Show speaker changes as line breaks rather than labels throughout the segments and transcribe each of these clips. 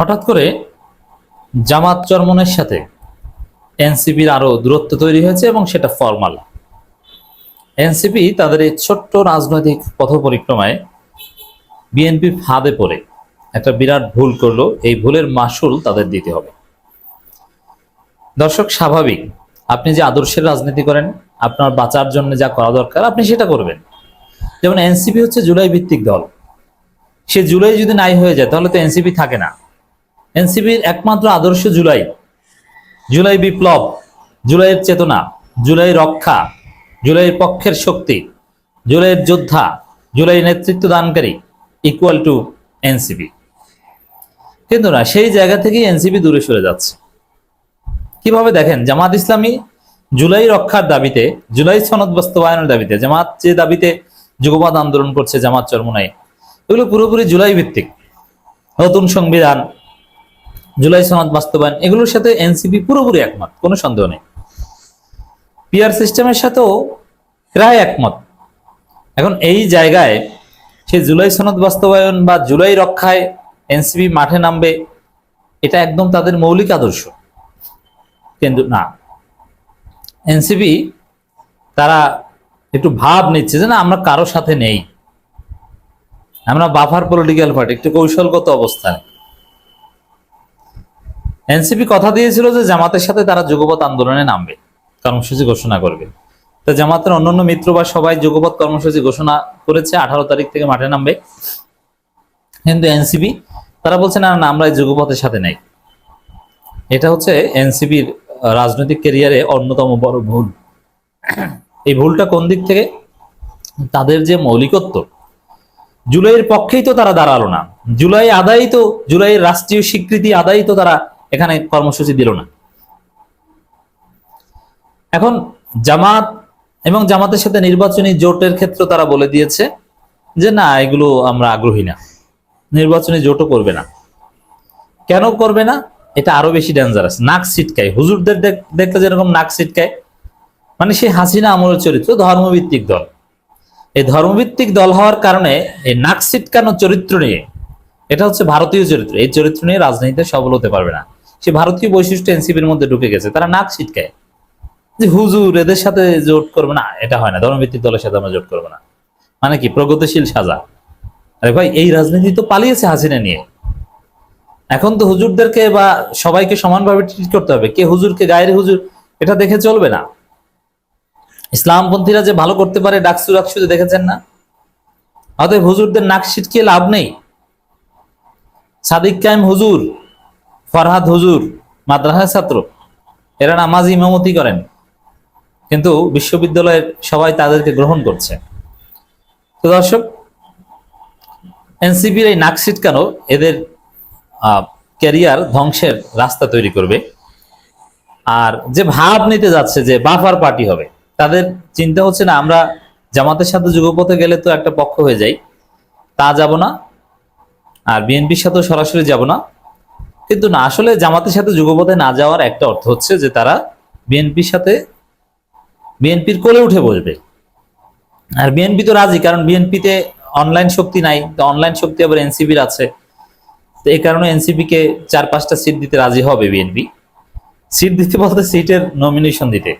হঠাৎ করে জামাত চরমনের সাথে এনসিপির আরও দূরত্ব তৈরি হয়েছে এবং সেটা ফর্মাল। এনসিপি তাদের এই ছোট্ট রাজনৈতিক পথ পরিক্রমায় বিএনপির ফাঁদে পড়ে। একটা বিরাট ভুল করল, এই ভুলের মাসুল তাদের দিতে হবে। দর্শক, স্বাভাবিক, আপনি যে আদর্শের রাজনীতি করেন, আপনার বাঁচার জন্য যা করা দরকার, আপনি সেটা করবেন। যেমন এনসিপি হচ্ছে জুলাই ভিত্তিক দল। সে জুলাই যদি নাই হয়ে যায়, তাহলে তো এনসিপি থাকে না। এনসিপির একমাত্র আদর্শ জুলাই। জুলাই বিপ্লব, জুলাইয়ের চেতনা, জুলাই রক্ষা, জুলাইয়ের পক্ষের শক্তি, জুলাইয়ের যোদ্ধা জুলাই নেতৃত্ব দানকারী ইকুয়াল টু এনসিপি। কিন্তু না, সেই জায়গা থেকেই এনসিপি দূরে সরে যাচ্ছে। কীভাবে দেখেন, জামাত ইসলামী জুলাই রক্ষার দাবিতে, জুলাই সনদ বাস্তবায়নের দাবিতে, জামাত যে দাবিতে যুগবাদ আন্দোলন করছে জামাত চরমনাই, এগুলো পুরোপুরি জুলাই ভিত্তিক। নতুন সংবিধান জুলাই সনদ বাস্তবায়ন, এগুলোর সাথে এনসিপি পুরোপুরি একমত, কোনো সন্দেহ নেই। পিআর সিস্টেমের সাথেও প্রায় একমত। এখন এই জায়গায় সে জুলাই সনদ বাস্তবায়ন বা জুলাই রক্ষায় এনসিপি মাঠে নামবে, এটা একদম তাদের মৌলিক আদর্শ। কিন্তু না। এনসিপি, তারা একটু ভাব নিচ্ছে যে না, আমরা কারও সাথে নেই। আমরা বাফার পলিটিক্যাল পার্টি, একটু কৌশলগত অবস্থানে। এনসিপি কথা দিয়েছিল যে জামাতের সাথে তারা যুগপৎ আন্দোলনে নামবে, কর্মসূচি ঘোষণা করবে। তো জামাতের অন্যান্য মিত্র বা সবাই যুগপৎ কর্মসূচি ঘোষণা করেছে, আঠারো তারিখ থেকে মাঠে নামবে। কিন্তু এনসিপি, তারা বলছে, না আমরা যুগপথের সাথে নাই। এটা হচ্ছে এনসিপির রাজনৈতিক ক্যারিয়ারে অন্যতম বড় ভুল। এই ভুলটা কোন দিক থেকে? তাদের যে মৌলিকত্ব, জুলাইয়ের পক্ষেই তো তারা দাঁড়াল না। জুলাই আদায়ই তো জুলাইয়ের রাষ্ট্রীয় স্বীকৃতি আদায়ই তো তারা এখানে কর্মসূচি দিল না। এখন জামাত এবং জামাতের সাথে নির্বাচনী জোটের ক্ষেত্রে তারা বলে দিয়েছে যে, না, এগুলো আমরা আগ্রহী না। নির্বাচনী জোটও করবে না। কেন করবে না? এটা আরও বেশি ডেঞ্জারাস নাক সিটকায় হুজুরদের দেখ- দেখলে যেরকম নাক সিটকায় মানে সে হাসিনা আমলের চরিত্র, ধর্মভিত্তিক দল। এই ধর্মভিত্তিক দল হওয়ার কারণে এই নাক সিটকানো চরিত্র নিয়ে, এটা হচ্ছে ভারতীয় চরিত্র। এই চরিত্র নিয়ে রাজনীতিতে সফল হতে পারবে না। সে ভারতীয় বৈশিষ্ট্য এনসিপির মধ্যে ঢুকে গেছে। তারা নাক সিটকায় যে হুজুর, এদের সাথে জোট করবে না, এটা হয় না। ধর্মভিত্তিক দলের সাথে আমরা জোট করব না। মানে কি? প্রগতিশীল সাজা। আরে ভাই, এই রাজনীতি তো পালিয়েছে হাসিনা নিয়ে। এখন তো হুজুরদেরকে বা সবাইকে সমানভাবে ট্রিট করতে হবে। কে হুজুরকে গায়ের হুজুর, এটা দেখে চলবে না। ইসলামপন্থীরা যে ভালো করতে পারে, ডাকসু ডাকসু দেখেছেন না? অতএব হুজুরদের নাক ছিটকিয়ে লাভ নেই। সাদিক কায়েম হুজুর। ফরহাদ হুজুর মাদ্রাসা ছাত্র, এরা নামাজ ইমামতি করেন। কিন্তু বিশ্ববিদ্যালয়ের সবাই তাদেরকে গ্রহণ করছে। তো দর্শক, এনসিপির এই নাক ছিটকানো এদের ক্যারিয়ার ধ্বংসের রাস্তা তৈরি করবে? আর যে ভাব নিতে যাচ্ছে যে বাফার পার্টি হবে, তাদের চিন্তা হচ্ছে না, আমরা জামাতের সাথে যুগপথে গেলে তো একটা পক্ষ হয়ে যাই, তা যাব না। আর বিএনপির সাথে সরাসরি যাব না। কিন্তু না, আসলে জামাতের সাথে যুগপথে না যাওয়ার একটা অর্থ হচ্ছে যে তারা বিএনপির সাথে বিএনপির কোলে উঠে বসবে। আর বিএনপি তো রাজি, কারণ বিএনপিতে অনলাইন শক্তি নাই, তো অনলাইন শক্তি আবার এনসিপির আছে। তো এই কারণে এনসিপি কে চার পাঁচটা সিট দিতে রাজি হবে বিএনপি। সিট দিতে বলতে সিটের নমিনেশন দিতে,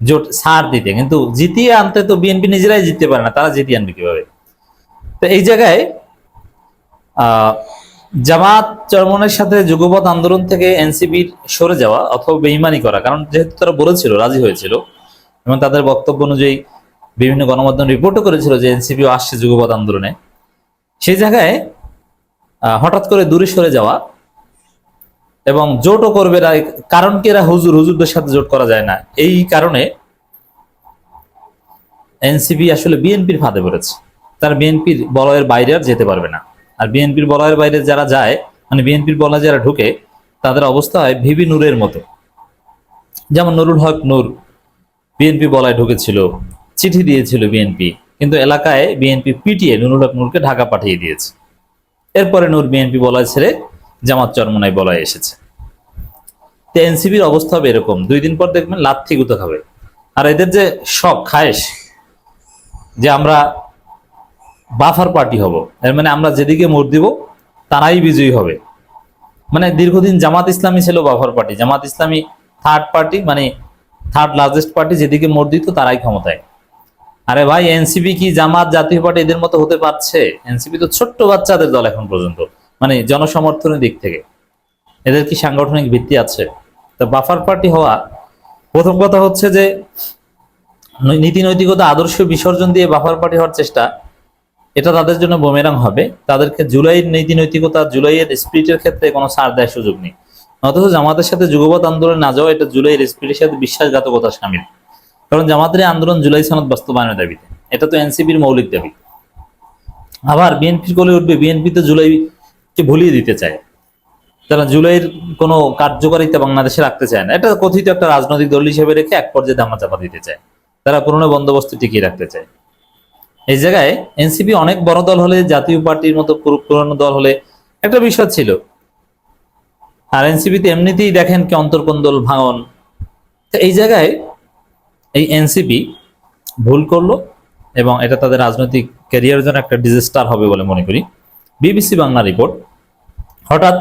জোট ছাড় দিতে, কিন্তু জিতিয়ে আনতে তো বিএনপি নিজেরাই জিততে পারে না, তারা জিতিয়ে আনবে কীভাবে? তো এই জায়গায় জামাত চরমনের সাথে যুগপৎ আন্দোলন থেকে এনসিপির সরে যাওয়া অথবা বেইমানি করা, কারণ যেহেতু তারা বলেছিল, রাজি হয়েছিল এবং তাদের বক্তব্য অনুযায়ী বিভিন্ন গণমাধ্যম রিপোর্টও করেছিল যে এনসিপিও আসছে যুগপৎ আন্দোলনে। সেই জায়গায় হঠাৎ করে দূরে সরে যাওয়া এবং জোটও করবে কারণ কি এরা হুজুর, হুজুরদের সাথে জোট করা যায় না। এই কারণে এনসিপি আসলে বিএনপির ফাঁদে পড়েছে। তার বিএনপির বলয়ের বাইরে আর যেতে পারবে না। আর বিএনপির বলয়ের বাইরে যারা যায় মানে বিএনপির বলয়ে যারা ঢুকে, তাদের অবস্থা হয় ভিবি নূরের মতো। যেমন নুরুল হক নূর বিএনপি বলায় ঢুকেছিল, চিঠি দিয়েছিল বিএনপি, কিন্তু এলাকায় বিএনপি পিটিয়ে নুরুল হক নূরকে ঢাকা পাঠিয়ে দিয়েছে। এরপরে নূর বিএনপি বলায় ছেড়ে জামাত চরমনায় বলায় এসেছে। তো এনসিবির অবস্থা হবে এরকম। দুই দিন পর দেখবেন লাথি গুতো খাবে। আর এদের যে শখ, খায়েশ, যে আমরা বাফার পার্টি হব। এর মানে আমরা যেদিকে মোট দিব, তারাই বিজয়ী হবে। মানে দীর্ঘদিন জামাত ইসলামী ছিল buffer party. Jamaat Islami third party মানে থার্ড লার্জেস্ট পার্টি যেদিকে মোট দিত, তারাই ক্ষমতায়। আরে ভাই, এনসিপি কি জামাত, জাতীয় পার্টি এদের মতো হতে পারছে? এনসিপি তো ছোট্ট বাচ্চাদের দল এখন পর্যন্ত মানে জনসমর্থনের দিক থেকে। এদের কি সাংগঠনিক ভিত্তি আছে? তো বাফার পার্টি হওয়া, প্রথম কথা হচ্ছে যে নীতি নৈতিকতা আদর্শ বিসর্জন দিয়ে বাফার পার্টি হওয়ার চেষ্টা এটা তাদের জন্য বোমেরাং হবে। তাদেরকে জুলাইয়ের নীতি নৈতিকতা জুলাইয়ের স্পিরিটের ক্ষেত্রে কোনো ছাড় দেওয়ার সুযোগ নেই। অথচ জামাতের সাথে যুগপৎ আন্দোলন না যাওয়া এটা জুলাইয়ের স্পিরিটের সাথে বিশ্বাসঘাতকতা সামিল। কারণ জামাতের আন্দোলন জুলাই সনদ বাস্তবায়নের দাবিতে। এটা তো এনসিপির মৌলিক দাবি। আবার বিএনপি কোলে উঠবে, বিএনপি তো জুলাইকে ভুলিয়ে দিতে চায়। তারা জুলাইয়ের কোনো কার্যকারিতা বাংলাদেশে রাখতে চায় না। এটা কথিত একটা রাজনৈতিক দল হিসেবে রেখে এক পর্যায়ে ধামা চাপা দিতে চায়। তারা পুরনো বন্দোবস্ত টিকিয়ে রাখতে চায়। এই জায়গায় এনসিপি অনেক বড় দল হলে, জাতীয় পার্টির মতো পুরো- পুরনো দল হলে একটা বিষয় ছিল। আর এনসিপিতে এমনিতেই দেখেন কি অন্তর্কন্দল ভাঙন। তো এই জায়গায় এই এনসিপি ভুল করল এবং এটা তাদের রাজনৈতিক ক্যারিয়ারের জন্য একটা ডিজাস্টার হবে বলে মনে করি। বিবিসি বাংলা রিপোর্ট হঠাৎ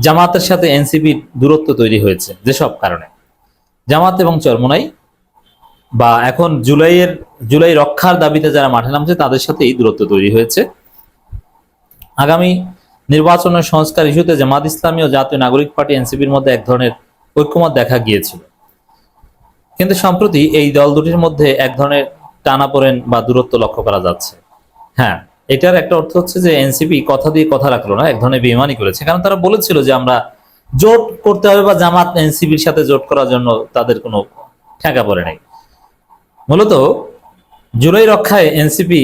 জামাতের সাথে এনসিপির দূরত্ব তৈরি হয়েছে যেসব কারণে। জামাত এবং চরমোনাই বা এখন জুলাইয়ের, জুলাই রক্ষার দাবিতে যারা মাঠে নামছে, তাদের সাথে এই দূরত্ব তৈরি হয়েছে। আগামী নির্বাচনের সংস্কার ইস্যুতে জামাত ইসলামী ও জাতীয় নাগরিক পার্টি এনসিপির মধ্যে এক ধরনের ঐক্যমত দেখা গিয়েছিল। কিন্তু সম্প্রতি এই দল দুটির মধ্যে এক ধরনের টানাপোড়েন বা দূরত্ব লক্ষ্য করা যাচ্ছে। হ্যাঁ এটার একটা অর্থ হচ্ছে যে এনসিপি কথা দিয়ে কথা রাখল না, এক ধরনের বেমানি করেছে। কারণ তারা বলেছিল যে আমরা জোট করতে হবে বা জামাত এনসিপির সাথে জোট করার জন্য তাদের কোনো ঠেকা পড়ে নাই। মূলত জুলাই রক্ষায় এনসিপি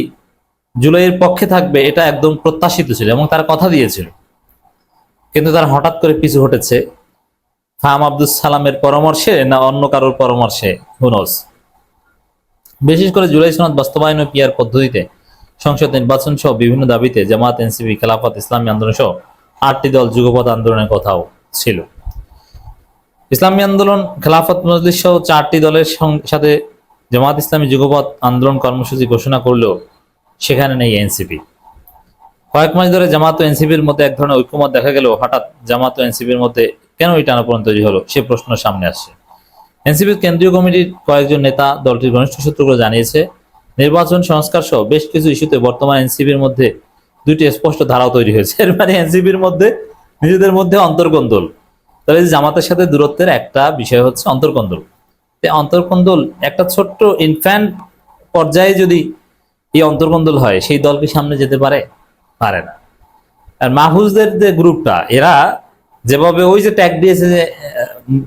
জুলাইয়ের পক্ষে থাকবে এটা একদম প্রত্যাশিত ছিল এবং তার কথা দিয়েছিল। কিন্তু তারা হঠাৎ করে পিছু হটেছে ফাহাম আব্দুল সালামের পরামর্শে না অন্য কারোর পরামর্শে? হুনস বিশেষ করে জুলাই সনদ বাস্তবায়ন ও পিয়ার পদ্ধতিতে সংসদ নির্বাচন সহ বিভিন্ন দাবিতে জামাত এনসিপি, খেলাফত, ইসলামী আন্দোলন সহ আটটি দল যুগপথ আন্দোলনের কথাও ছিল। ইসলামী আন্দোলন, খেলাফত মজলিস সহ চারটি দলের সাথে জামাত ইসলামী যুগপথ আন্দোলন কর্মসূচি ঘোষণা করলেও সেখানে নেই এনসিপি। কয়েক মাস ধরে জামাত ও এনসিপির মধ্যে এক ধরনের ঐক্যমত দেখা গেলেও হঠাৎ জামাত ও এনসিপির মধ্যে কেন এই টানাপোড়েন তৈরি হলো সে প্রশ্ন সামনে আসছে। এনসিপির কেন্দ্রীয় কমিটির কয়েকজন নেতা দলটির ঘনিষ্ঠ সূত্রগুলো জানিয়েছে, নির্বাচন সংস্কার সহ বেশ কিছু ইস্যুতে বর্তমান এনসিপির মধ্যে দুইটি স্পষ্ট ধারাও তৈরি হয়েছে। এর মানে এনসিপির মধ্যে নিজেদের মধ্যে অন্তর্কন্দল তাহলে জামাতের সাথে দূরত্বের একটা বিষয় হচ্ছে অন্তর্কন্দল অন্তর্কন্দল একটা ছোট্ট ইনফ্যান্ট পর্যায়ে যদি এই অন্তর্কন্দল হয় সেই দল কি সামনে যেতে পারে? পারে না। আর মাহফুজদের যে গ্রুপটা এরা যেভাবে ওই যে ট্যাগ দিয়েছে যে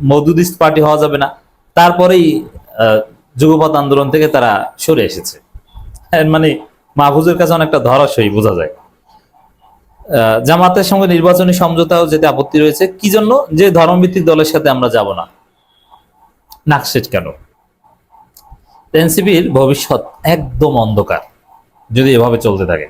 মধুদিস্ট পার্টি হওয়া যাবে না তারপরেই আহ, যুগপৎ আন্দোলন থেকে তারা সরে এসেছে। এর মানে মাহফুজের কাছে অনেকটা ধরাশয়ী বোঝা যায়। জামাতের সঙ্গে নির্বাচনী সমঝোতাও যেতে আপত্তি রয়েছে। কি জন্য? যে ধর্মভিত্তিক দলের সাথে আমরা যাব না। নাকশেট কেন? এনসিবির ভবিষ্যৎ একদম অন্ধকার যদি এভাবে চলতে থাকে।